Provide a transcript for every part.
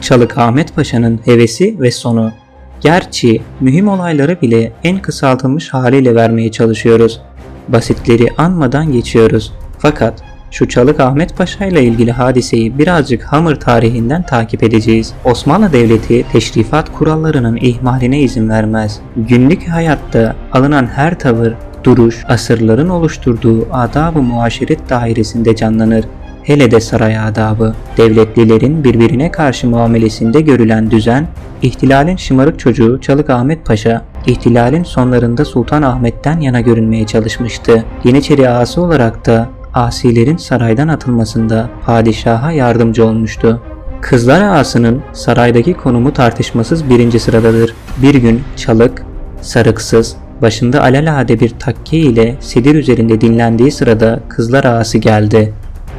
Çalık Ahmet Paşa'nın hevesi ve sonu. Gerçi mühim olayları bile en kısaltılmış haliyle vermeye çalışıyoruz. Basitleri anmadan geçiyoruz. Fakat şu Çalık Ahmet Paşa ile ilgili hadiseyi birazcık Hamır tarihinden takip edeceğiz. Osmanlı Devleti teşrifat kurallarının ihmaline izin vermez. Günlük hayatta alınan her tavır, duruş, asırların oluşturduğu adab-ı muaşeret dairesinde canlanır. Hele de saray adabı, devletlilerin birbirine karşı muamelesinde görülen düzen, ihtilalin şımarık çocuğu Çalık Ahmet Paşa, ihtilalin sonlarında Sultan Ahmet'ten yana görünmeye çalışmıştı. Yeniçeri ağası olarak da asilerin saraydan atılmasında padişaha yardımcı olmuştu. Kızlar ağasının saraydaki konumu tartışmasız birinci sıradadır. Bir gün Çalık, sarıksız, başında alelade bir takke ile sedir üzerinde dinlendiği sırada kızlar ağası geldi.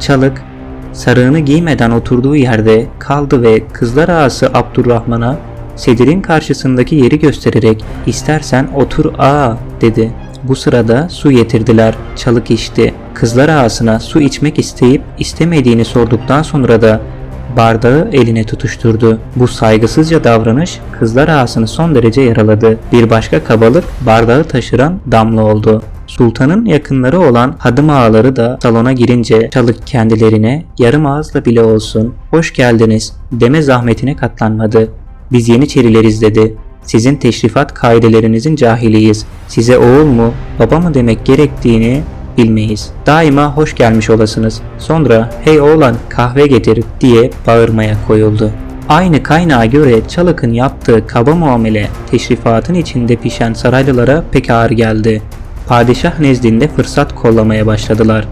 Çalık, sarığını giymeden oturduğu yerde kaldı ve kızlar ağası Abdurrahman'a sedirin karşısındaki yeri göstererek istersen otur ağa dedi. Bu sırada su getirdiler. Çalık içti. Kızlar ağasına su içmek isteyip istemediğini sorduktan sonra da bardağı eline tutuşturdu. Bu saygısızca davranış kızlar ağasını son derece yaraladı. Bir başka kabalık bardağı taşıran Damla oldu. Sultanın yakınları olan hadım ağaları da salona girince çalık kendilerine yarım ağızla bile olsun hoş geldiniz deme zahmetine katlanmadı. Biz Yeniçerileriz dedi. Sizin teşrifat kaidelerinizin cahiliyiz. Size oğul mu, baba mı demek gerektiğini bilmeyiz. Daima hoş gelmiş olasınız. Sonra hey oğlan kahve getir diye bağırmaya koyuldu. Aynı kaynağa göre Çalık'ın yaptığı kaba muamele teşrifatın içinde pişen saraylılara pek ağır geldi. Padişah nezdinde fırsat kollamaya başladılar.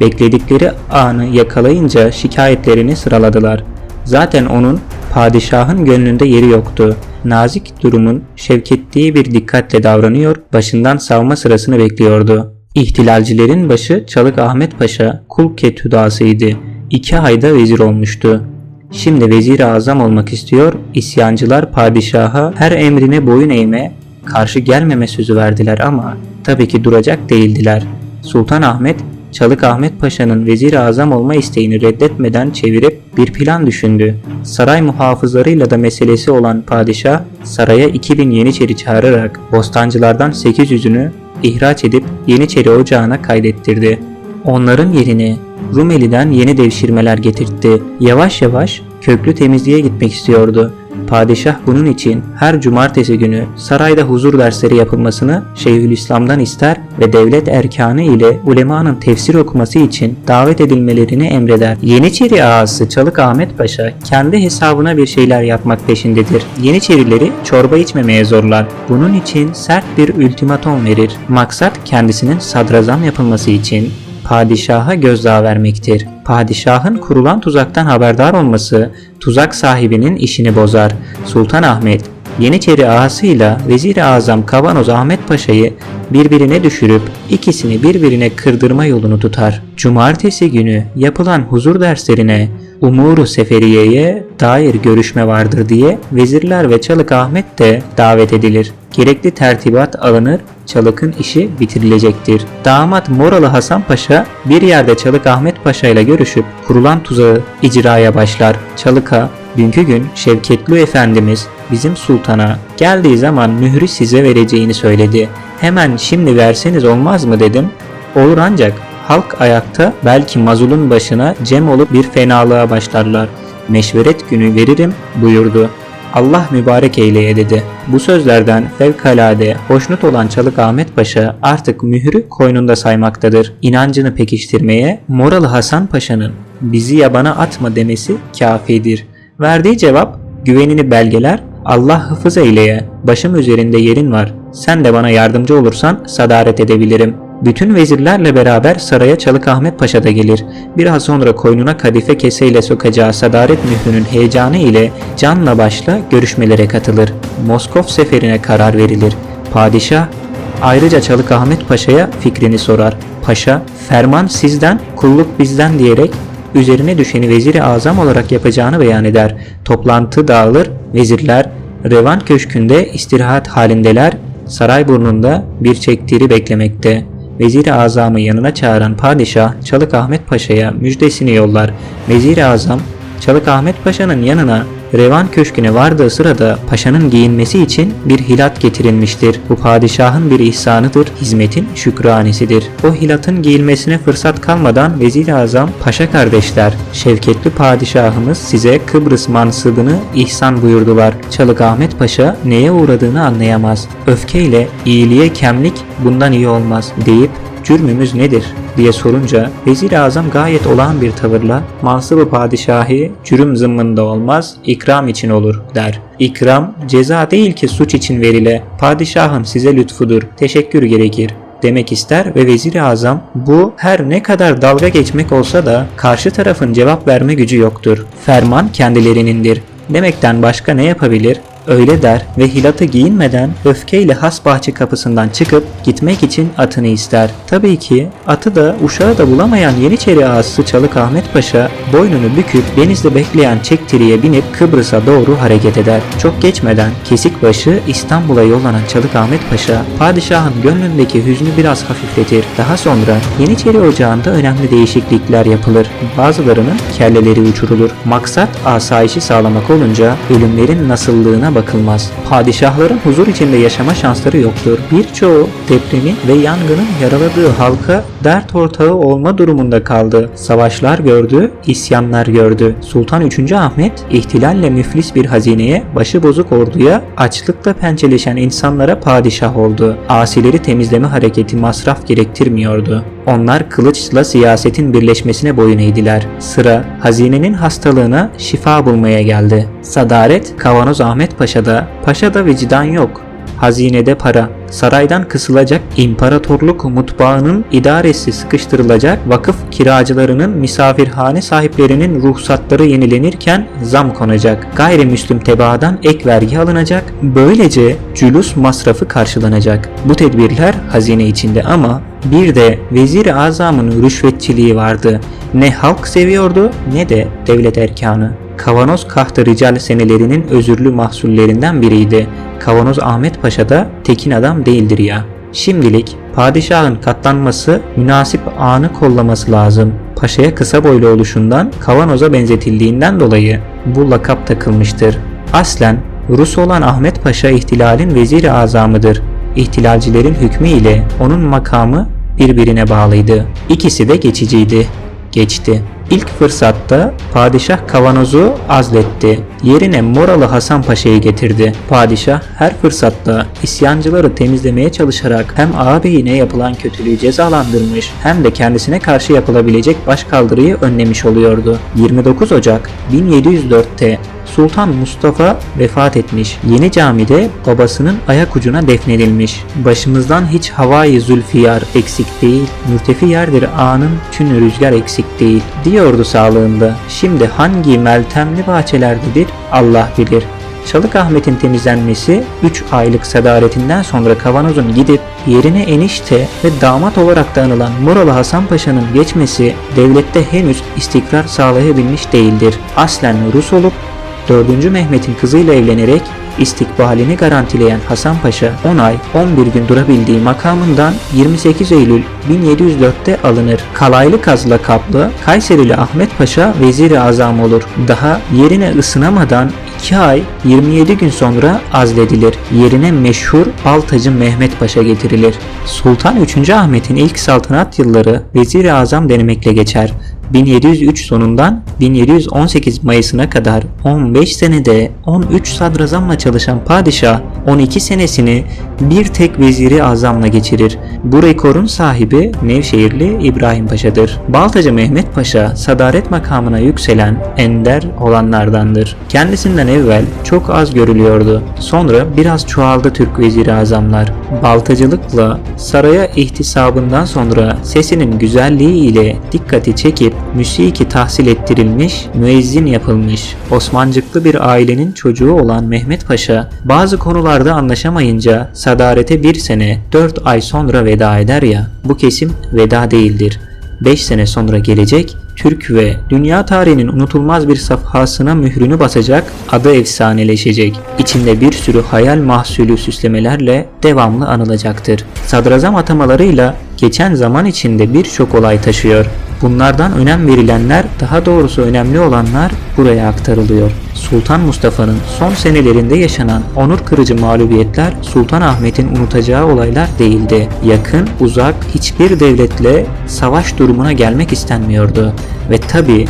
Bekledikleri anı yakalayınca şikayetlerini sıraladılar. Zaten onun padişahın gönlünde yeri yoktu. Nazik durumun şevkettiği bir dikkatle davranıyor, başından savma sırasını bekliyordu. İhtilalcilerin başı Çalık Ahmet Paşa Kulket hüdasıydı. İki ayda vezir olmuştu. Şimdi vezir azam olmak istiyor, isyancılar padişaha her emrine boyun eğme, karşı gelmeme sözü verdiler ama tabii ki duracak değildiler. Sultan Ahmet, Çalık Ahmet Paşa'nın vezir azam olma isteğini reddetmeden çevirip bir plan düşündü. Saray muhafızlarıyla da meselesi olan padişah saraya 2000 yeniçeri çağırarak bostancılardan 800'ünü ihraç edip Yeniçeri ocağına kaydettirdi. Onların yerine Rumeli'den yeni devşirmeler getirtti. Yavaş yavaş köklü temizliğe gitmek istiyordu. Padişah bunun için her cumartesi günü sarayda huzur dersleri yapılmasını Şeyhülislam'dan ister ve devlet erkanı ile ulemanın tefsir okuması için davet edilmelerini emreder. Yeniçeri ağası Çalık Ahmet Paşa kendi hesabına bir şeyler yapmak peşindedir. Yeniçerileri çorba içmemeye zorlar. Bunun için sert bir ultimatom verir. Maksat kendisinin sadrazam yapılması için padişaha gözdağı vermektir. Padişahın kurulan tuzaktan haberdar olması tuzak sahibinin işini bozar. Sultan Ahmet Yeniçeri ağasıyla Vezir-i Azam Kavanoz Ahmet Paşa'yı birbirine düşürüp ikisini birbirine kırdırma yolunu tutar. Cumartesi günü yapılan huzur derslerine Umuru Seferiye'ye dair görüşme vardır diye vezirler ve Çalık Ahmet de davet edilir. Gerekli tertibat alınır, Çalık'ın işi bitirilecektir. Damat Moralı Hasan Paşa bir yerde Çalık Ahmet Paşa ile görüşüp kurulan tuzağı icraya başlar. Çalık'a dünkü gün Şevketli Efendimiz bizim sultana geldiği zaman mührü size vereceğini söyledi. Hemen şimdi verseniz olmaz mı dedim. Olur ancak halk ayakta belki mazulun başına cem olup bir fenalığa başlarlar. Meşveret günü veririm buyurdu. Allah mübarek eyleye dedi. Bu sözlerden fevkalade hoşnut olan Çalık Ahmet Paşa artık mührü koynunda saymaktadır. İnancını pekiştirmeye Moralı Hasan Paşa'nın bizi yabana atma demesi kafidir. Verdiği cevap güvenini belgeler Allah hıfız eyleye başım üzerinde yerin var sen de bana yardımcı olursan sadaret edebilirim. Bütün vezirlerle beraber saraya Çalık Ahmet Paşa da gelir. Biraz sonra koynuna kadife keseyle sokacağı sadaret mührünün heyecanı ile canla başla görüşmelere katılır. Moskov seferine karar verilir. Padişah ayrıca Çalık Ahmet Paşa'ya fikrini sorar. Paşa ferman sizden kulluk bizden diyerek üzerine düşeni veziri azam olarak yapacağını beyan eder. Toplantı dağılır, vezirler Revan Köşkü'nde istirahat halindeler, saray burnunda bir çektiri beklemekte. Vezir-i Azam'ı yanına çağıran padişah Çalık Ahmet Paşa'ya müjdesini yollar. Vezir-i Azam Çalık Ahmet Paşa'nın yanına Revan Köşkü'ne vardığı sırada paşanın giyinmesi için bir hilat getirilmiştir. Bu padişahın bir ihsanıdır, hizmetin şükranesidir. O hilatın giyilmesine fırsat kalmadan Vezir-i Azam Paşa kardeşler, şevketli padişahımız size Kıbrıs mansıbını ihsan buyurdular. Çalık Ahmet Paşa neye uğradığını anlayamaz. Öfkeyle iyiliğe kemlik bundan iyi olmaz deyip cürmümüz nedir diye sorunca Vezir-i Azam gayet olağan bir tavırla mansıbı padişahi cürüm zımmında olmaz ikram için olur der. İkram ceza değil ki suç için verile padişahım size lütfudur teşekkür gerekir demek ister ve Vezir-i Azam bu her ne kadar dalga geçmek olsa da karşı tarafın cevap verme gücü yoktur. Ferman kendilerinindir demekten başka ne yapabilir? Öyle der ve hilatı giyinmeden öfkeyle has bahçe kapısından çıkıp gitmek için atını ister. Tabii ki atı da uşağı da bulamayan Yeniçeri ağası Çalık Ahmet Paşa boynunu büküp denizde bekleyen çektiriye binip Kıbrıs'a doğru hareket eder. Çok geçmeden Kesikbaşı İstanbul'a yollanan Çalık Ahmet Paşa padişahın gönlündeki hüznü biraz hafifletir. Daha sonra Yeniçeri Ocağı'nda önemli değişiklikler yapılır. Bazılarının kelleleri uçurulur. Maksat asayişi sağlamak olunca ölümlerin nasıllığına bakılmaz. Padişahların huzur içinde yaşama şansları yoktur. Birçoğu depremin ve yangının yaraladığı halka dert ortağı olma durumunda kaldı. Savaşlar gördü, isyanlar gördü. Sultan 3. Ahmet ihtilalle müflis bir hazineye, başı bozuk orduya, açlıkla pençeleşen insanlara padişah oldu. Asileri temizleme hareketi masraf gerektirmiyordu. Onlar kılıçla siyasetin birleşmesine boyun eğdiler. Sıra hazinenin hastalığına şifa bulmaya geldi. Sadaret Kavanoz Ahmet Paşa'da, Paşa'da vicdan yok. Hazinede para, saraydan kısılacak imparatorluk mutfağının idaresi sıkıştırılacak, vakıf kiracılarının misafirhane sahiplerinin ruhsatları yenilenirken zam konacak, gayrimüslim tebaadan ek vergi alınacak, böylece cülus masrafı karşılanacak. Bu tedbirler hazine içinde ama bir de vezir-i azamın rüşvetçiliği vardı. Ne halk seviyordu ne de devlet erkanı. Kavanoz Kahtı Rical senelerinin özürlü mahsullerinden biriydi. Kavanoz Ahmet Paşa da tekin adam değildir ya. Şimdilik padişahın katlanması münasip anı kollaması lazım. Paşa'ya kısa boylu oluşundan Kavanoz'a benzetildiğinden dolayı bu lakap takılmıştır. Aslen Rus olan Ahmet Paşa ihtilalin veziri azamıdır. İhtilalcilerin hükmü ile onun makamı birbirine bağlıydı. İkisi de geçiciydi. Geçti. İlk fırsatta padişah kavanozu azletti. Yerine Moralı Hasan Paşa'yı getirdi. Padişah her fırsatta isyancıları temizlemeye çalışarak hem ağabeyine yapılan kötülüğü cezalandırmış hem de kendisine karşı yapılabilecek başkaldırıyı önlemiş oluyordu. 29 Ocak 1704'te Sultan Mustafa vefat etmiş. Yeni camide babasının ayak ucuna defnedilmiş. Başımızdan hiç havayı zülfiyar eksik değil, mürtefi yerdir anın tün rüzgar eksik değil diyordu sağlığında. Şimdi hangi meltemli bahçelerdedir Allah bilir. Çalık Ahmet'in temizlenmesi 3 aylık sadaretinden sonra kavanozun gidip yerine enişte ve damat olarak da anılan Muralı Hasan Paşa'nın geçmesi devlette henüz istikrar sağlayabilmiş değildir. Aslen Rus olup 4. Mehmet'in kızıyla evlenerek istikbalini garantileyen Hasan Paşa 10 ay 11 gün durabildiği makamından 28 Eylül 1704'te alınır. Kalaylı Kaz lakaplı Kayserili Ahmet Paşa veziri azam olur. Daha yerine ısınamadan 2 ay 27 gün sonra azledilir. Yerine meşhur Baltacı Mehmet Paşa getirilir. Sultan 3. Ahmet'in ilk saltanat yılları veziri azam denemekle geçer. 1703 sonundan 1718 Mayıs'ına kadar 15 senede 13 sadrazamla çalışan padişah 12 senesini bir tek veziri azamla geçirir. Bu rekorun sahibi Nevşehirli İbrahim Paşa'dır. Baltacı Mehmet Paşa sadaret makamına yükselen ender olanlardandır. Kendisinden evvel çok az görülüyordu. Sonra biraz çoğaldı Türk veziri azamlar. Baltacılıkla saraya ihtisabından sonra sesinin güzelliği ile dikkati çekip müsiki tahsil ettirilmiş, müezzin yapılmış, Osmancıklı bir ailenin çocuğu olan Mehmet Paşa bazı konularda anlaşamayınca sadarete bir sene 4 ay sonra veda eder ya bu kesim veda değildir. 5 sene sonra gelecek Türk ve dünya tarihinin unutulmaz bir safhasına mührünü basacak, adı efsaneleşecek. İçinde bir sürü hayal mahsulü süslemelerle devamlı anılacaktır. Sadrazam atamalarıyla geçen zaman içinde birçok olay taşıyor. Bunlardan önem verilenler, daha doğrusu önemli olanlar buraya aktarılıyor. Sultan Mustafa'nın son senelerinde yaşanan onur kırıcı mağlubiyetler Sultan Ahmet'in unutacağı olaylar değildi. Yakın, uzak hiçbir devletle savaş durumuna gelmek istenmiyordu. Ve tabi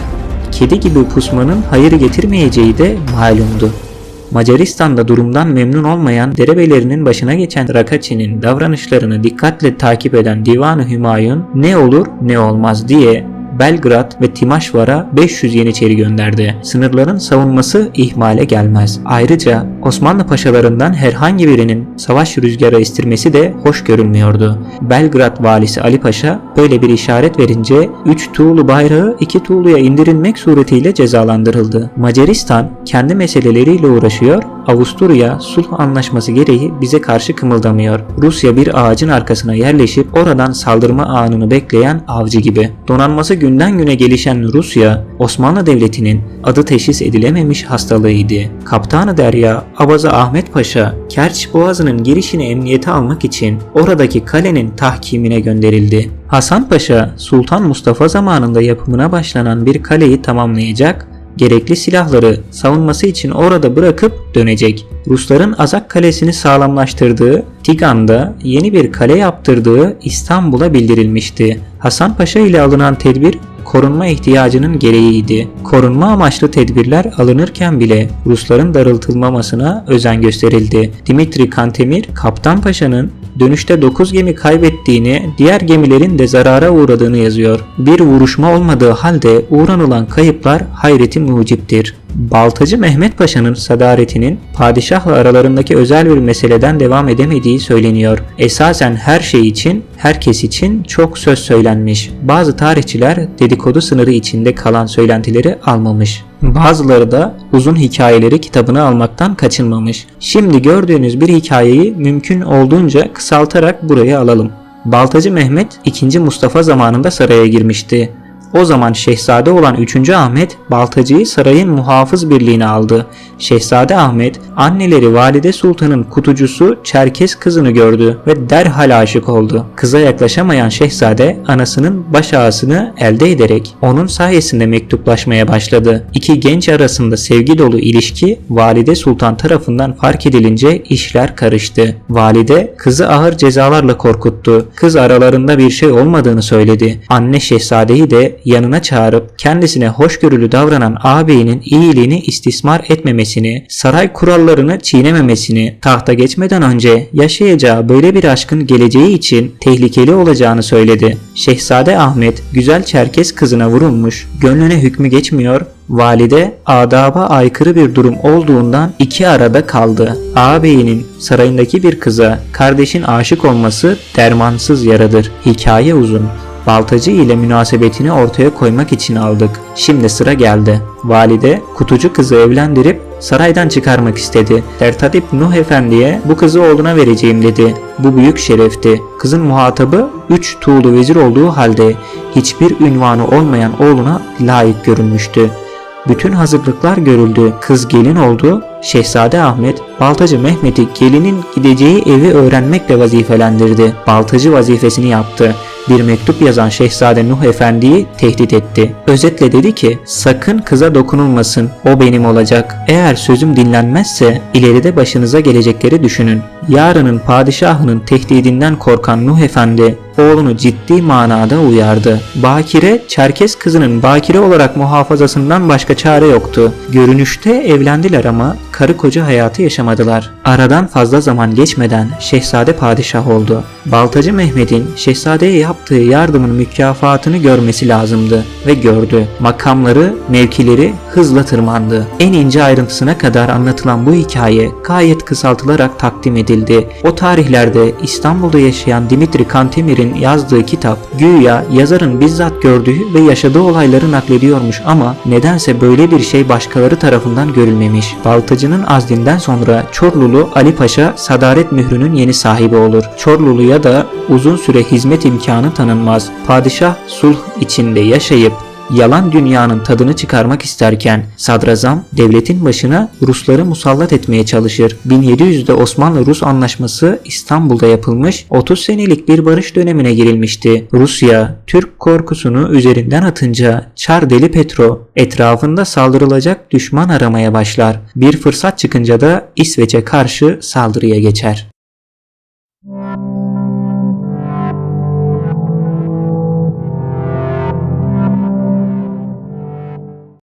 kedi gibi pusmanın hayır getirmeyeceği de malumdu. Macaristan'da durumdan memnun olmayan derebelerinin başına geçen Rakaçi'nin davranışlarını dikkatle takip eden Divan-ı Hümayun ne olur ne olmaz diye Belgrad ve Timaşvar'a 500 yeniçeri gönderdi. Sınırların savunması ihmale gelmez. Ayrıca Osmanlı paşalarından herhangi birinin savaş rüzgarı estirmesi de hoş görünmüyordu. Belgrad valisi Ali Paşa böyle bir işaret verince 3 tuğlu bayrağı 2 tuğluya indirilmek suretiyle cezalandırıldı. Macaristan kendi meseleleriyle uğraşıyor, Avusturya sulh anlaşması gereği bize karşı kımıldamıyor. Rusya bir ağacın arkasına yerleşip oradan saldırma anını bekleyen avcı gibi. Donanması günden güne gelişen Rusya, Osmanlı Devleti'nin adı teşhis edilememiş hastalığıydı. Kaptanı Derya, Abaza Ahmet Paşa, Kerç Boğazı'nın girişini emniyete almak için oradaki kalenin tahkimine gönderildi. Hasan Paşa, Sultan Mustafa zamanında yapımına başlanan bir kaleyi tamamlayacak gerekli silahları savunması için orada bırakıp dönecek. Rusların Azak Kalesi'ni sağlamlaştırdığı, Tigan'da yeni bir kale yaptırdığı İstanbul'a bildirilmişti. Hasan Paşa ile alınan tedbir korunma ihtiyacının gereğiydi. Korunma amaçlı tedbirler alınırken bile Rusların darıltılmamasına özen gösterildi. Dimitri Kantemir, Kaptan Paşa'nın dönüşte 9 gemi kaybettiğini, diğer gemilerin de zarara uğradığını yazıyor. Bir vuruşma olmadığı halde uğranılan kayıplar hayreti muciptir. Baltacı Mehmet Paşa'nın sadaretinin padişahla aralarındaki özel bir meseleden devam edemediği söyleniyor. Esasen her şey için, herkes için çok söz söylenmiş. Bazı tarihçiler dedikodu sınırı içinde kalan söylentileri almamış. Bazıları da uzun hikayeleri kitabına almaktan kaçınmamış. Şimdi gördüğünüz bir hikayeyi mümkün olduğunca kısaltarak buraya alalım. Baltacı Mehmet 2. Mustafa zamanında saraya girmişti. O zaman şehzade olan 3. Ahmet Baltacı'yı sarayın muhafız birliğine aldı. Şehzade Ahmet anneleri Valide Sultan'ın kutucusu Çerkes kızını gördü ve derhal aşık oldu. Kıza yaklaşamayan şehzade anasının baş ağasını elde ederek onun sayesinde mektuplaşmaya başladı. İki genç arasında sevgi dolu ilişki Valide Sultan tarafından fark edilince işler karıştı. Valide kızı ağır cezalarla korkuttu. Kız aralarında bir şey olmadığını söyledi. Anne şehzadeyi de yanına çağırıp kendisine hoşgörülü davranan ağabeyinin iyiliğini istismar etmemesini, saray kurallarını çiğnememesini, tahta geçmeden önce yaşayacağı böyle bir aşkın geleceği için tehlikeli olacağını söyledi. Şehzade Ahmet güzel Çerkes kızına vurulmuş, gönlüne hükmü geçmiyor, Valide adaba aykırı bir durum olduğundan iki arada kaldı. Ağabeyinin sarayındaki bir kıza kardeşin aşık olması dermansız yaradır. Hikaye uzun. Baltacı ile münasebetini ortaya koymak için aldık. Şimdi sıra geldi. Valide kutucu kızı evlendirip saraydan çıkarmak istedi. Tertadip Nuh Efendi'ye bu kızı oğluna vereceğim dedi. Bu büyük şerefti. Kızın muhatabı 3 tuğlu vezir olduğu halde hiçbir ünvanı olmayan oğluna layık görünmüştü. Bütün hazırlıklar görüldü. Kız gelin oldu. Şehzade Ahmet, Baltacı Mehmet'i gelinin gideceği evi öğrenmekle vazifelendirdi. Baltacı vazifesini yaptı. Bir mektup yazan Şehzade Nuh Efendi'yi tehdit etti. Özetle dedi ki sakın kıza dokunulmasın o benim olacak. Eğer sözüm dinlenmezse ileride başınıza gelecekleri düşünün. Yarının padişahının tehdidinden korkan Nuh Efendi oğlunu ciddi manada uyardı. Bakire, Çerkes kızının bakire olarak muhafazasından başka çare yoktu. Görünüşte evlendiler ama karı koca hayatı yaşamadılar. Aradan fazla zaman geçmeden şehzade padişah oldu. Baltacı Mehmet'in şehzadeye yaptığı yardımın mükafatını görmesi lazımdı ve gördü. Makamları, mevkileri hızla tırmandı. En ince ayrıntısına kadar anlatılan bu hikaye gayet kısaltılarak takdim edildi. O tarihlerde İstanbul'da yaşayan Dimitri Kantemir'in yazdığı kitap güya yazarın bizzat gördüğü ve yaşadığı olayları naklediyormuş ama nedense böyle bir şey başkaları tarafından görülmemiş. Baltacı'nın azlinden sonra Çorlulu Ali Paşa sadaret mührünün yeni sahibi olur. Çorlulu'ya da uzun süre hizmet imkanı tanınmaz. Padişah sulh içinde yaşayıp yalan dünyanın tadını çıkarmak isterken sadrazam devletin başına Rusları musallat etmeye çalışır. 1700'de Osmanlı-Rus anlaşması İstanbul'da yapılmış 30 senelik bir barış dönemine girilmişti. Rusya Türk korkusunu üzerinden atınca Çar Deli Petro etrafında saldırılacak düşman aramaya başlar. Bir fırsat çıkınca da İsveç'e karşı saldırıya geçer.